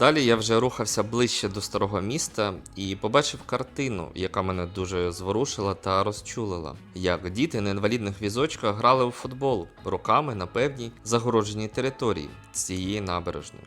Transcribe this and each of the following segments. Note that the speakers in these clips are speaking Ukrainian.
Далі я вже рухався ближче до старого міста і побачив картину, яка мене дуже зворушила та розчулила. Як діти на інвалідних візочках грали у футбол роками на певній загородженій території цієї набережної.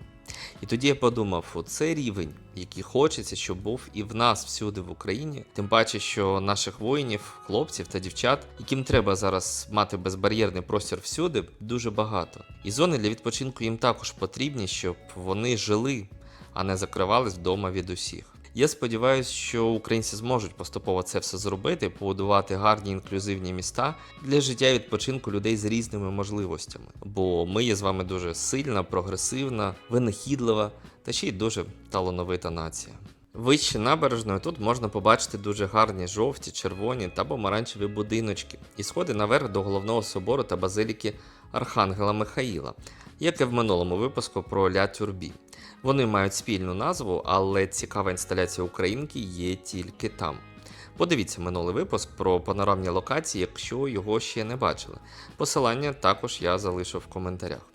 І тоді я подумав, оце рівень, який хочеться, щоб був і в нас всюди в Україні. Тим паче, що наших воїнів, хлопців та дівчат, яким треба зараз мати безбар'єрний простір всюди, дуже багато. І зони для відпочинку їм також потрібні, щоб вони жили, а не закривались вдома від усіх. Я сподіваюся, що українці зможуть поступово це все зробити, побудувати гарні інклюзивні міста для життя і відпочинку людей з різними можливостями. Бо ми є з вами дуже сильна, прогресивна, винахідлива та ще й дуже талановита нація. Вище набережною тут можна побачити дуже гарні жовті, червоні та помаранчеві будиночки і сходи наверх до головного собору та базиліки Архангела Михаїла, як і в минулому випуску про Ля Тюрбі. Вони мають спільну назву, але цікава інсталяція українки є тільки там. Подивіться минулий випуск про панорамні локації, якщо його ще не бачили. Посилання також я залишив в коментарях.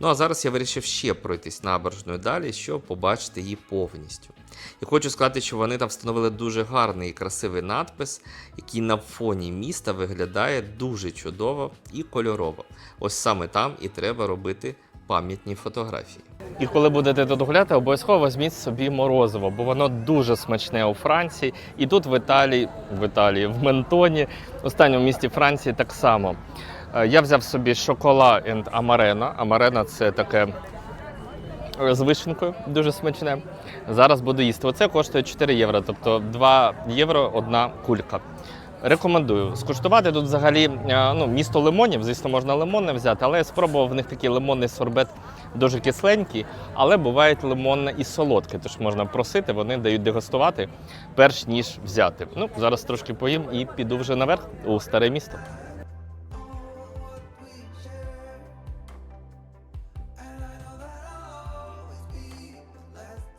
Ну а зараз я вирішив ще пройтись набережною далі, щоб побачити її повністю. І хочу сказати, що вони там встановили дуже гарний і красивий надпис, який на фоні міста виглядає дуже чудово і кольорово. Ось саме там і треба робити пам'ятні фотографії. І коли будете тут гуляти, обов'язково візьміть собі морозиво, бо воно дуже смачне у Франції. І тут в Італії, в Італії, в Ментоні, останньому місті Франції, так само. Е, Я взяв собі шокола and амарена. Амарена це таке е, з вишенкою, дуже смачне. Зараз буду їсти. Оце коштує 4 євро, тобто 2 євро одна кулька. Рекомендую скуштувати тут взагалі е, ну, місто лимонів. Звісно, можна лимонне взяти, але я спробував в них такий лимонний сорбет дуже кисленький, але бувають лимонне і солодке. Тож можна просити, вони дають дегустувати перш ніж взяти. Ну зараз трошки поїм і піду вже наверх у старе місто.